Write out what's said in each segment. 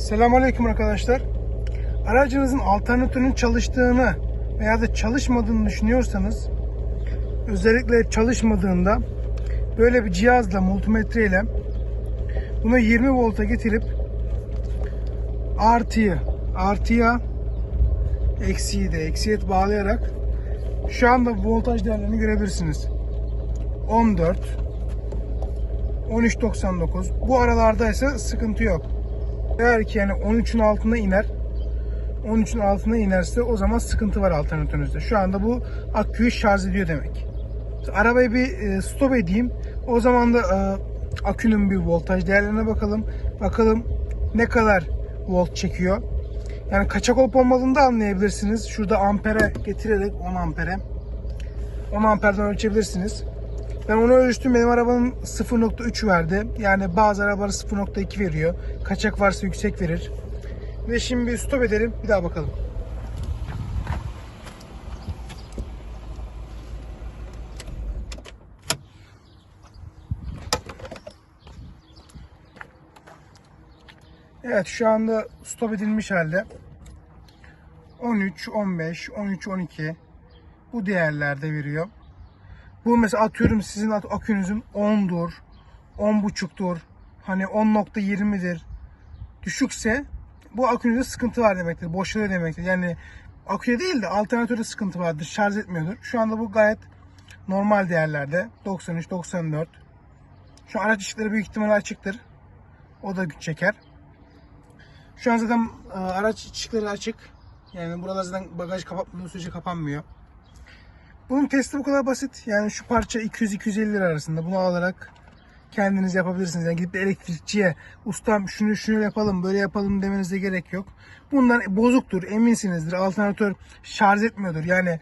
Selamünaleyküm arkadaşlar. Aracınızın alternatörünün çalıştığını veya da çalışmadığını düşünüyorsanız özellikle çalışmadığında böyle bir cihazla multimetre ile bunu 20 volta getirip artıyı artıya eksiği de eksiye bağlayarak şu anda voltaj değerlerini görebilirsiniz. 14 13.99 bu aralarda ise sıkıntı yok. Eğer ki yani 13'ün altına iner 13'ün altına inerse o zaman sıkıntı var alternatörünüzde. Şu anda bu aküyü şarj ediyor demek. Arabayı bir e, stop edeyim. O zaman da e, akünün bir voltaj değerlerine bakalım. Bakalım ne kadar volt çekiyor. Yani kaçak olup olmadığını da anlayabilirsiniz. Şurada ampere getirerek 10 ampere. 10 amperden ölçebilirsiniz. Ben onu ölçtüm. Benim arabanın 0.3 verdi. Yani bazı arabalar 0.2 veriyor. Kaçak varsa yüksek verir. Ve şimdi bir stop edelim. Bir daha bakalım. Evet şu anda stop edilmiş halde. 13, 15, 13, 12 bu değerlerde veriyor. Bu mesela atıyorum sizin at- akünüzün 10'dur, 10.5'tur, hani 10.20'dir. Düşükse bu akünüzde sıkıntı var demektir. Boşalıyor demektir. Yani aküye değil de alternatörde sıkıntı vardır. Şarj etmiyordur. Şu anda bu gayet normal değerlerde. 93, 94. Şu araç ışıkları büyük ihtimalle açıktır. O da güç çeker. Şu an zaten e, araç ışıkları açık. Yani burada zaten bagaj kapatmadığı sürece kapanmıyor. Bunun testi bu kadar basit. Yani şu parça 200-250 lira arasında. Bunu alarak kendiniz yapabilirsiniz. Yani gidip de elektrikçiye ustam şunu şunu yapalım böyle yapalım demenize gerek yok. Bunlar bozuktur eminsinizdir. Alternatör şarj etmiyordur. Yani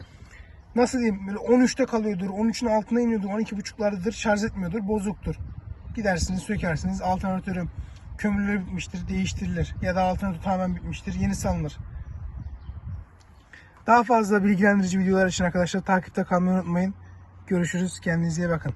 nasıl diyeyim böyle 13'te kalıyordur. 13'ün altına iniyordur. 12.5'lardadır. Şarj etmiyordur. Bozuktur. Gidersiniz sökersiniz. Alternatörü kömürleri bitmiştir. Değiştirilir. Ya da alternatör tamamen bitmiştir. Yenisi alınır. Daha fazla bilgilendirici videolar için arkadaşlar takipte kalmayı unutmayın. Görüşürüz. Kendinize iyi bakın.